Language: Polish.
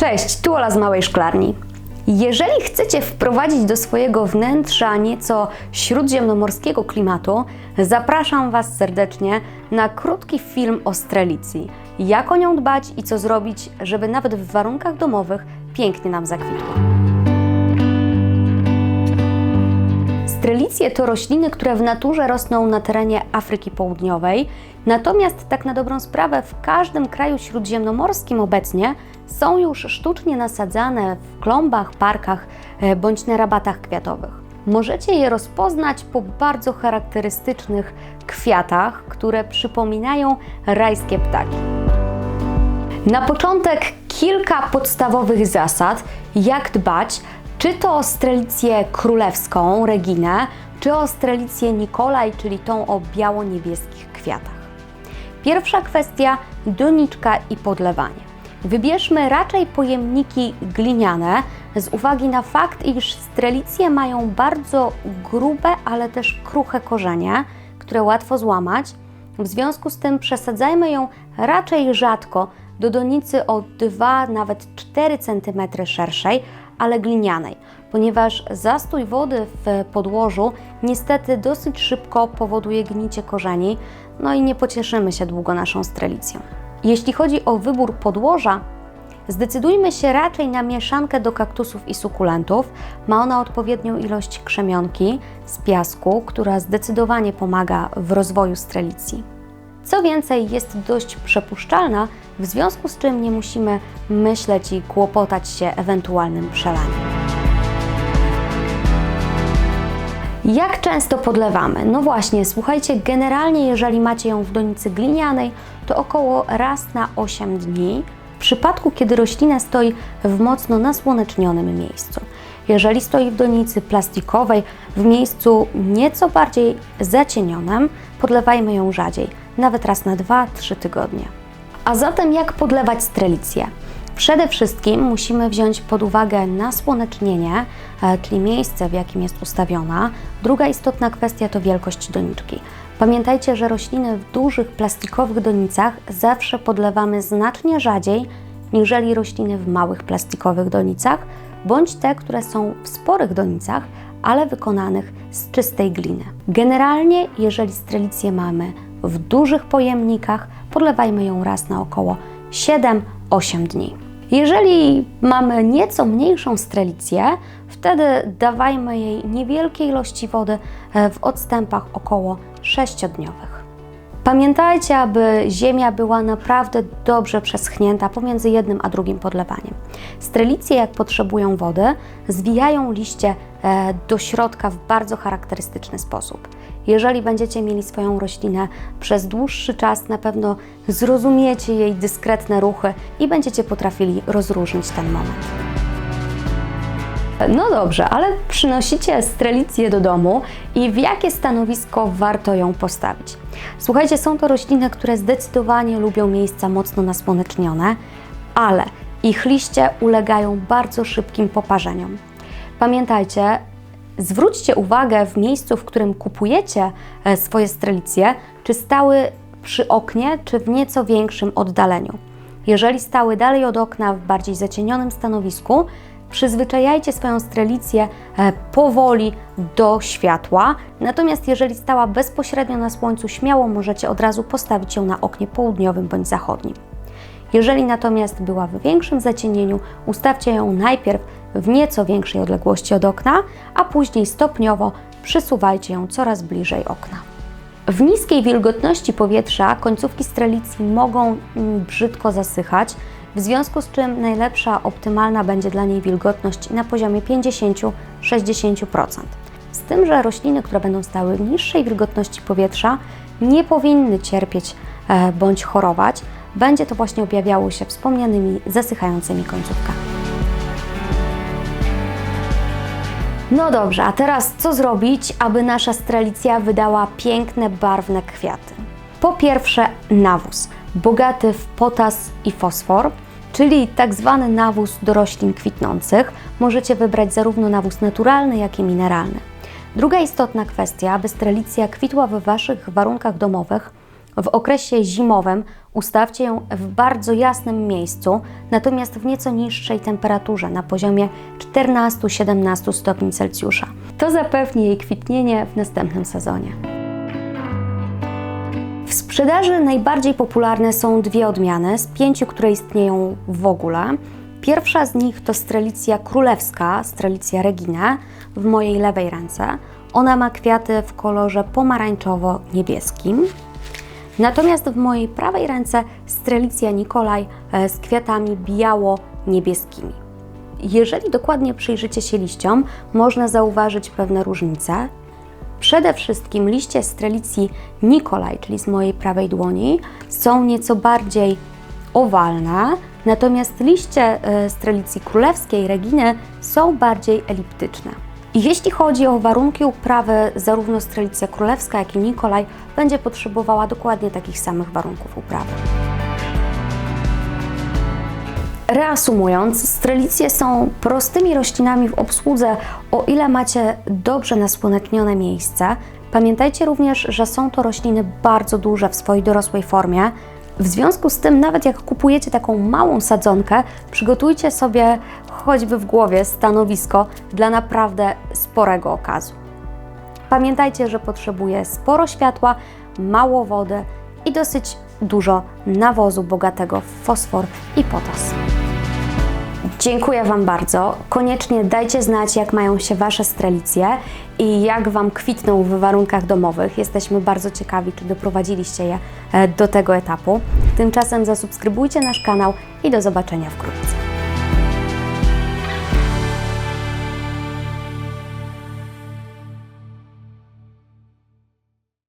Cześć, tu Ola z Małej Szklarni. Jeżeli chcecie wprowadzić do swojego wnętrza nieco śródziemnomorskiego klimatu, zapraszam Was serdecznie na krótki film o strelicji. Jak o nią dbać i co zrobić, żeby nawet w warunkach domowych pięknie nam zakwitła. Strelicje to rośliny, które w naturze rosną na terenie Afryki Południowej, natomiast tak na dobrą sprawę w każdym kraju śródziemnomorskim obecnie są już sztucznie nasadzane w klombach, parkach e, bądź na rabatach kwiatowych. Możecie je rozpoznać po bardzo charakterystycznych kwiatach, które przypominają rajskie ptaki. Na początek kilka podstawowych zasad, jak dbać, czy to o strelicję królewską, Reginę, czy o strelicję Nikolaj, czyli tą o biało-niebieskich kwiatach. Pierwsza kwestia doniczka i podlewanie. Wybierzmy raczej pojemniki gliniane z uwagi na fakt, iż strelicje mają bardzo grube, ale też kruche korzenie, które łatwo złamać. W związku z tym przesadzajmy ją raczej rzadko do donicy o 2, nawet 4 cm szerszej, ale glinianej, ponieważ zastój wody w podłożu niestety dosyć szybko powoduje gnicie korzeni, no i nie pocieszymy się długo naszą strelicją. Jeśli chodzi o wybór podłoża, zdecydujmy się raczej na mieszankę do kaktusów i sukulentów. Ma ona odpowiednią ilość krzemionki z piasku, która zdecydowanie pomaga w rozwoju strelicji. Co więcej, jest dość przepuszczalna, w związku z czym nie musimy myśleć i kłopotać się ewentualnym przelaniem. Jak często podlewamy? No właśnie, słuchajcie, generalnie jeżeli macie ją w donicy glinianej, to około raz na 8 dni, w przypadku kiedy roślina stoi w mocno nasłonecznionym miejscu. Jeżeli stoi w donicy plastikowej, w miejscu nieco bardziej zacienionym, podlewajmy ją rzadziej, nawet raz na 2-3 tygodnie. A zatem jak podlewać strelicję? Przede wszystkim musimy wziąć pod uwagę nasłonecznienie, e, czyli miejsce, w jakim jest ustawiona. Druga istotna kwestia to wielkość doniczki. Pamiętajcie, że rośliny w dużych plastikowych donicach zawsze podlewamy znacznie rzadziej niżeli rośliny w małych plastikowych donicach, bądź te, które są w sporych donicach, ale wykonanych z czystej gliny. Generalnie, jeżeli strelicję mamy w dużych pojemnikach, podlewajmy ją raz na około 7-8 dni. Jeżeli mamy nieco mniejszą strelicję, wtedy dawajmy jej niewielkie ilości wody e, w odstępach około 6-dniowych. Pamiętajcie, aby ziemia była naprawdę dobrze przeschnięta pomiędzy jednym a drugim podlewaniem. Strelicje, jak potrzebują wody, zwijają liście e, do środka w bardzo charakterystyczny sposób. Jeżeli będziecie mieli swoją roślinę przez dłuższy czas, na pewno zrozumiecie jej dyskretne ruchy i będziecie potrafili rozróżnić ten moment. No dobrze, ale przynosicie strelicję do domu i w jakie stanowisko warto ją postawić? Słuchajcie, są to rośliny, które zdecydowanie lubią miejsca mocno nasłonecznione, ale ich liście ulegają bardzo szybkim poparzeniom. Pamiętajcie, zwróćcie uwagę w miejscu, w którym kupujecie e, swoje strelicje, czy stały przy oknie, czy w nieco większym oddaleniu. Jeżeli stały dalej od okna w bardziej zacienionym stanowisku, przyzwyczajajcie swoją strelicję e, powoli do światła. Natomiast jeżeli stała bezpośrednio na słońcu, śmiało możecie od razu postawić ją na oknie południowym bądź zachodnim. Jeżeli natomiast była w większym zacienieniu, ustawcie ją najpierw w nieco większej odległości od okna, a później stopniowo przysuwajcie ją coraz bliżej okna. W niskiej wilgotności powietrza końcówki strelicji mogą mm, brzydko zasychać, w związku z czym najlepsza, optymalna będzie dla niej wilgotność na poziomie 50-60%. Z tym, że rośliny, które będą stały w niższej wilgotności powietrza, nie powinny cierpieć e, bądź chorować. Będzie to właśnie objawiało się wspomnianymi zasychającymi końcówkami. No dobrze, a teraz co zrobić, aby nasza strelicja wydała piękne, barwne kwiaty? Po pierwsze, nawóz, bogaty w potas i fosfor, czyli tak zwany nawóz do roślin kwitnących. Możecie wybrać zarówno nawóz naturalny, jak i mineralny. Druga istotna kwestia, aby strelicja kwitła we Waszych warunkach domowych, W okresie zimowym ustawcie ją w bardzo jasnym miejscu, natomiast w nieco niższej temperaturze, na poziomie 14-17 stopni Celsjusza. To zapewni jej kwitnienie w następnym sezonie. Sprzedaży najbardziej popularne są dwie odmiany z pięciu, które istnieją w ogóle. Pierwsza z nich to strelicja królewska, strelicja Regina, w mojej lewej ręce. Ona ma kwiaty w kolorze pomarańczowo-niebieskim. Natomiast w mojej prawej ręce strelicja Nikolaj e, z kwiatami biało-niebieskimi. Jeżeli dokładnie przyjrzycie się liściom, można zauważyć pewne różnice. Przede wszystkim liście strelicji Nikolaj, czyli z mojej prawej dłoni, są nieco bardziej owalne, natomiast liście e, strelicji królewskiej Reginy są bardziej eliptyczne. Jeśli chodzi o warunki uprawy, zarówno strelicja królewska, jak i Nikolaj będzie potrzebowała dokładnie takich samych warunków uprawy. Reasumując, strelicje są prostymi roślinami w obsłudze, o ile macie dobrze nasłonecznione miejsce. Pamiętajcie również, że są to rośliny bardzo duże w swojej dorosłej formie. W związku z tym, nawet jak kupujecie taką małą sadzonkę, przygotujcie sobie choćby w głowie stanowisko dla naprawdę sporego okazu. Pamiętajcie, że potrzebuje sporo światła, mało wody i dosyć dużo nawozu bogatego w fosfor i potas. Dziękuję Wam bardzo. Koniecznie dajcie znać, jak mają się Wasze strelicje i jak Wam kwitną w warunkach domowych. Jesteśmy bardzo ciekawi, czy doprowadziliście je e, do tego etapu. Tymczasem zasubskrybujcie nasz kanał i do zobaczenia wkrótce.